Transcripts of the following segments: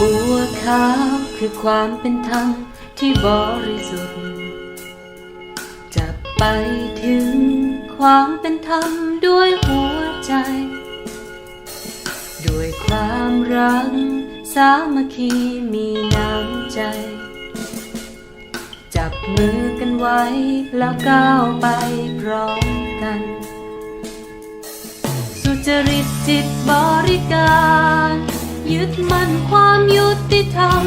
บัวขาวคือความเป็นธรรมที่บริสุทธิ์ จะไปถึงความเป็นธรรมด้วยหัวใจ ด้วยความรัก สามัคคีมีน้ำใจ จับมือกันไว้แล้วก้าวไปพร้อมกัน สุจริตจิตบริการ ยึดมั่นความยุติธรรม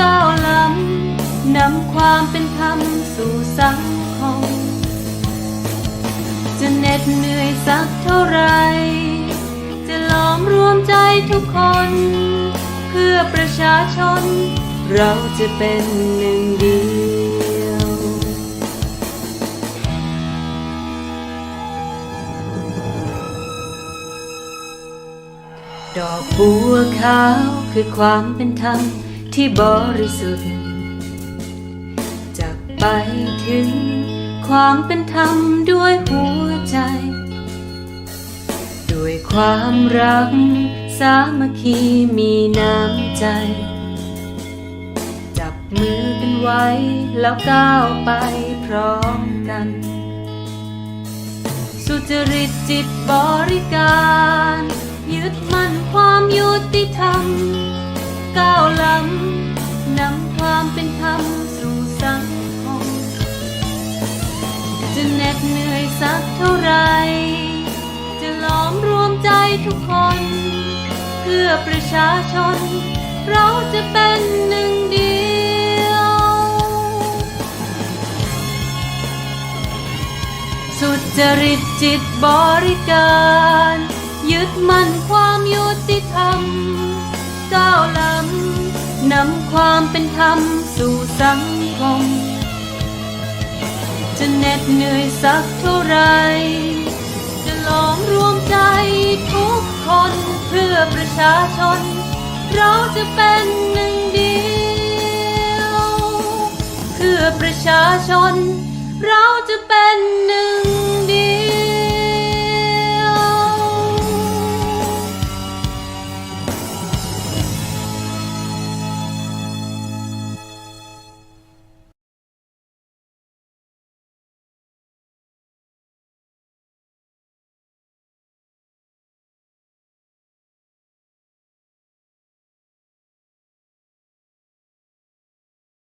ก้าวล้ำนำความเป็นธรรมสู่สังคม จะเหน็ดเหนื่อยสักเท่าไร จะล้อมรวมใจทุกคน เพื่อประชาชน เราจะเป็นหนึ่งเดียว ดอกบัวขาวคือความเป็นธรรมที่บริสุทธิ์จะไปถึงความเป็นธรรมด้วยหัวใจ ด้วยความรัก สามัคคีมีน้ำใจ จับมือกันไว้แล้วก้าวไปพร้อมกัน สุจริตจิตบริการ ดมั่นความยุติธรรม ก้าวล้ำนำความเป็นธรรมสู่สังคม จะเหน็ดเหนื่อยสักเท่าไร จะล้อมรวมใจทุกคน เพื่อประชาชน เราจะเป็นหนึ่งเดียว สุจริตจิตบริการ ยึดมั่น ความเป็นธรรมสู่สังคม จะเหน็ดเหนื่อยสักเท่าไร จะลอมรวมใจทุกคนเพื่อประชาชน เราจะเป็นหนึ่งเดียว เพื่อประชาชน เราจะเป็นหนึ่ง